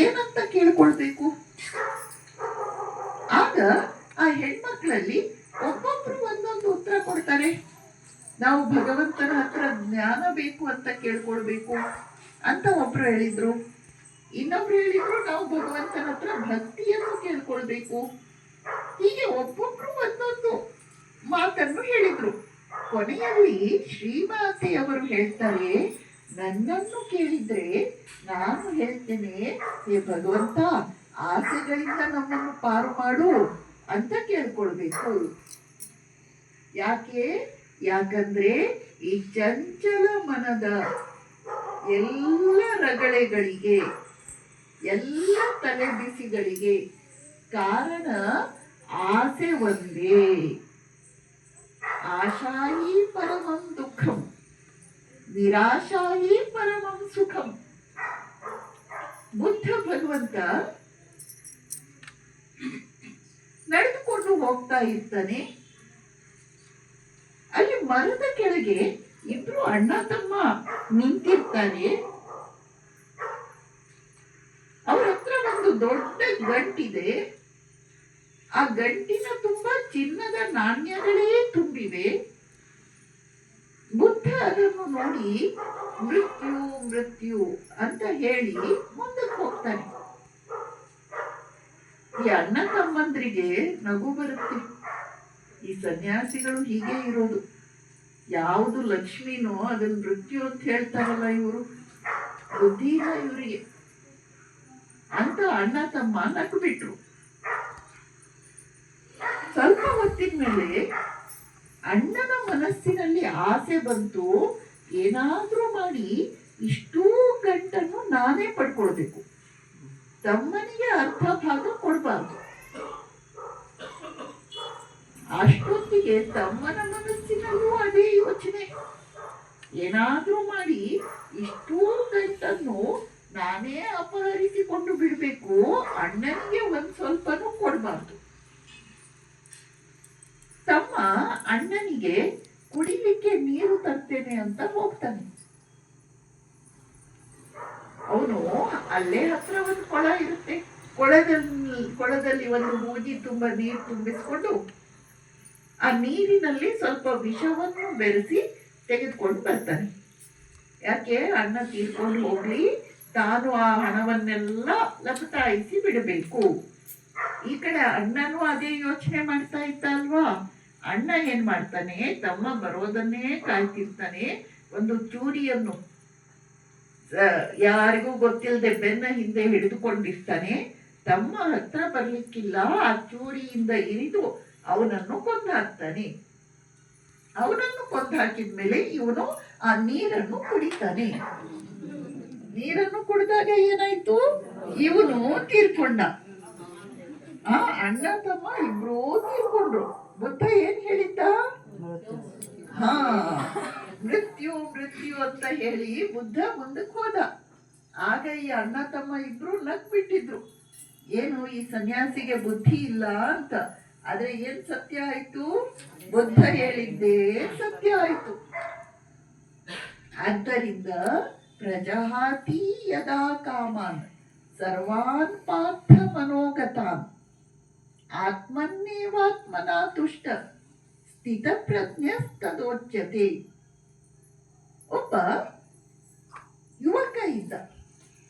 ಏನಂತ ಕೇಳ್ಕೊಳ್ಬೇಕು? ಆಗ ಆ ಹೆಣ್ಮಕ್ಳಲ್ಲಿ ಒಬ್ಬೊಬ್ರು ಒಂದೊಂದು ಉತ್ತರ ಕೊಡ್ತಾರೆ. ನಾವು ಭಗವಂತನ ಹತ್ರ ಜ್ಞಾನ ಬೇಕು ಅಂತ ಕೇಳ್ಕೊಳ್ಬೇಕು ಅಂತ ಒಬ್ರು ಹೇಳಿದ್ರು. ಇನ್ನೊಬ್ರು ಹೇಳಿದ್ರು, ನಾವು ಭಗವಂತನ ಹತ್ರ ಭಕ್ತಿಯನ್ನು ಕೇಳ್ಕೊಳ್ಬೇಕು. ಹೀಗೆ ಒಬ್ಬೊಬ್ರು ಒಂದೊಂದು ಮಾತನ್ನು ಹೇಳಿದ್ರು. ಕೊನೆಯಲ್ಲಿ ಶ್ರೀಮಾತೆಯವರು ಹೇಳ್ತಾರೆ ನನ್ನನ್ನು ಕೇಳಿದ್ರೆ ನಾನು ಹೇಳ್ತೇನೆ, ಹೇ ಭಗವಂತ, ಆಸೆಗಳಿಂದ ನಮ್ಮನ್ನು ಪಾರು ಮಾಡು ಅಂತ ಕೇಳ್ಕೊಳ್ಬೇಕು. ಯಾಕೆ? ಯಾಕಂದ್ರೆ ಈ ಚಂಚಲ ಮನದ ಎಲ್ಲ ರಗಳೆಗಳಿಗೆ, ಎಲ್ಲ ತಲೆ ಬಿಸಿಗಳಿಗೆ ಕಾರಣ ಆಸೆ ಒಂದೇ. ಆಶಾಯಿ ಪರಮಂ ದುಃಖಂ ನಿರಾಶಾಯಿ ಪರಮಂ ಸುಖಂ. ಬುದ್ಧ ಭಗವಂತ ನಡೆದುಕೊಂಡು ಹೋಗ್ತಾ ಇರ್ತಾನೆ. ಅಲ್ಲಿ ಮರದ ಕೆಳಗೆ ಇಬ್ರು ಅಣ್ಣ ತಮ್ಮ ನಿಂತಿರ್ತಾನೆ ಅವ್ರ ಹತ್ರ ಒಂದು ದೊಡ್ಡ ಗಂಟಿದೆ. ಆ ಗಂಟಿನ ತುಂಬಾ ಚಿನ್ನದ ನಾಣ್ಯಗಳೇ ತುಂಬಿವೆ. ನೋಡಿ, ಮೃತ್ಯು ಮೃತ್ಯು ಅಂತ ಹೇಳಿ ಮುಂದಕ್ಕೆ ಹೋಗ್ತಾನೆ. ಈ ಅಣ್ಣ ತಮ್ಮಂದ್ರಿಗೆ ನಗು ಬರುತ್ತೆ. ಈ ಸನ್ಯಾಸಿಗಳು ಹೀಗೆ ಇರೋದು. ಯಾವುದು ಲಕ್ಷ್ಮಿನೋ ಅದನ್ನ ಮೃತ್ಯು ಅಂತ ಹೇಳ್ತಾರಲ್ಲ ಇವರು. ಬುದ್ಧಿ ಇಲ್ಲ ಇವರಿಗೆ. ಅಂತ ಅಣ್ಣ ತಮ್ಮ ನಕ್ಕು ಬಿಟ್ರು ಸ್ವಲ್ಪ ಹೊತ್ತಿನ ಮೇಲೆ ಅಣ್ಣನ ಮನಸ್ಸಿನಲ್ಲಿ ಆಸೆ ಬಂತು. ಏನಾದ್ರೂ ಮಾಡಿ ಇಷ್ಟೂ ಗಂಟನ್ನು ನಾನೇ ಪಡ್ಕೊಳ್ಬೇಕು. ತಮ್ಮನಿಗೆ ಅರ್ಧ ಭಾಗ ಕೊಡಬಾರ್ದು. ಅಷ್ಟೊತ್ತಿಗೆ ತಮ್ಮನ ಮನಸ್ಸಿನಲ್ಲೂ ಅದೇ ಯೋಚನೆ. ಏನಾದ್ರೂ ಮಾಡಿ ಇಷ್ಟೂ ಗಂಟನ್ನು ನಾನೇ ಅಪಹರಿಸಿಕೊಂಡು ಬಿಡಬೇಕು, ಅಣ್ಣನಿಗೆ ಒಂದ್ ಸ್ವಲ್ಪನೂ ಕೊಡಬಾರ್ದು. ತಮ್ಮ ಅಣ್ಣನಿಗೆ ಕುಡಿಲಿಕ್ಕೆ ನೀರು ತರ್ತೇನೆ ಅಂತ ಹೋಗ್ತಾನೆ. ಅವನು ಅಲ್ಲೇ ಹತ್ರ ಒಂದು ಕೊಳ ಇರುತ್ತೆ. ಕೊಳದಲ್ಲಿ ಕೊಳದಲ್ಲಿ ಒಂದು ಮೂಜಿ ತುಂಬ ನೀರು ತುಂಬಿಸ್ಕೊಂಡು ಆ ನೀರಿನಲ್ಲಿ ಸ್ವಲ್ಪ ವಿಷವನ್ನು ಬೆರೆಸಿ ತೆಗೆದುಕೊಂಡು ಬರ್ತಾನೆ. ಯಾಕೆ? ಅಣ್ಣ ತೀರ್ಕೊಂಡು ಹೋಗ್ಲಿ. ತಾನು ಆ ಹಣವನ್ನೆಲ್ಲ ಲಪಟಾಯಿಸಿ ಬಿಡಬೇಕು. ಈ ಕಡೆ ಅಣ್ಣನೂ ಅದೇ ಯೋಚನೆ ಮಾಡ್ತಾ ಇದ್ದ ಅಲ್ವಾ? ಅಣ್ಣ ಏನ್ ಮಾಡ್ತಾನೆ, ತಮ್ಮ ಬರೋದನ್ನೇ ಕಾಯ್ತಿರ್ತಾನೆ, ಒಂದು ಚೂರಿಯನ್ನು ಯಾರಿಗೂ ಗೊತ್ತಿಲ್ಲದೆ ಬೆನ್ನ ಹಿಂದೆ ಹಿಡಿದುಕೊಂಡಿರ್ತಾನೆ. ತಮ್ಮ ಹತ್ರ ಬರ್ಲಿಕ್ಕಿಲ್ಲ, ಆ ಚೂರಿಯಿಂದ ಇರಿದು ಅವನನ್ನು ಕೊಂದು ಹಾಕ್ತಾನೆ ಅವನನ್ನು ಕೊಂದು ಹಾಕಿದ್ಮೇಲೆ ಇವನು ಆ ನೀರನ್ನು ಕುಡಿತಾನೆ. ನೀರನ್ನು ಕುಡಿದಾಗ ಏನಾಯ್ತು? ಇವನು ತೀರ್ಕೊಂಡ. ಆ ಅಣ್ಣ ತಮ್ಮ ಇಬ್ರೂ ತೀರ್ಕೊಂಡ್ರು. ಬುದ್ಧ ಏನ್ ಹೇಳಿದ್ದ? ಹಾ. ಮೃತ್ಯು ಮೃತ್ಯು ಅಂತ ಹೇಳಿ ಬುದ್ಧ ಮುಂದಕ್ಕೆ ಹೋದ. ಆಗ ಈ ಅಣ್ಣ ತಮ್ಮ ಇಬ್ರು ನಗ್ ಬಿಟ್ಟಿದ್ರು. ಏನು ಈ ಸನ್ಯಾಸಿಗೆ ಬುದ್ಧಿ ಇಲ್ಲ ಅಂತ. ಆದ್ರೆ ಏನ್ ಸತ್ಯ ಆಯ್ತು? ಬುದ್ಧ ಹೇಳಿದ್ದೇ ಸತ್ಯ ಆಯ್ತು. ಆದ್ದರಿಂದ ಪ್ರಜಹಾತಿ ಯದಾ ಕಾಮಾನ್ ಸರ್ವಾನ್ ಪಾರ್ಥ ಮನೋಗತಾನ್ ಆತ್ಮನ್ನೇವಾತ್ಮನಾ ತುಷ್ಟ. ಸ್ಥಿತಪ್ರಜ್ಞಸ್ತದೋಚ್ಯತೆ ಒಬ್ಬ ಯುವಕ ಇದ್ದ.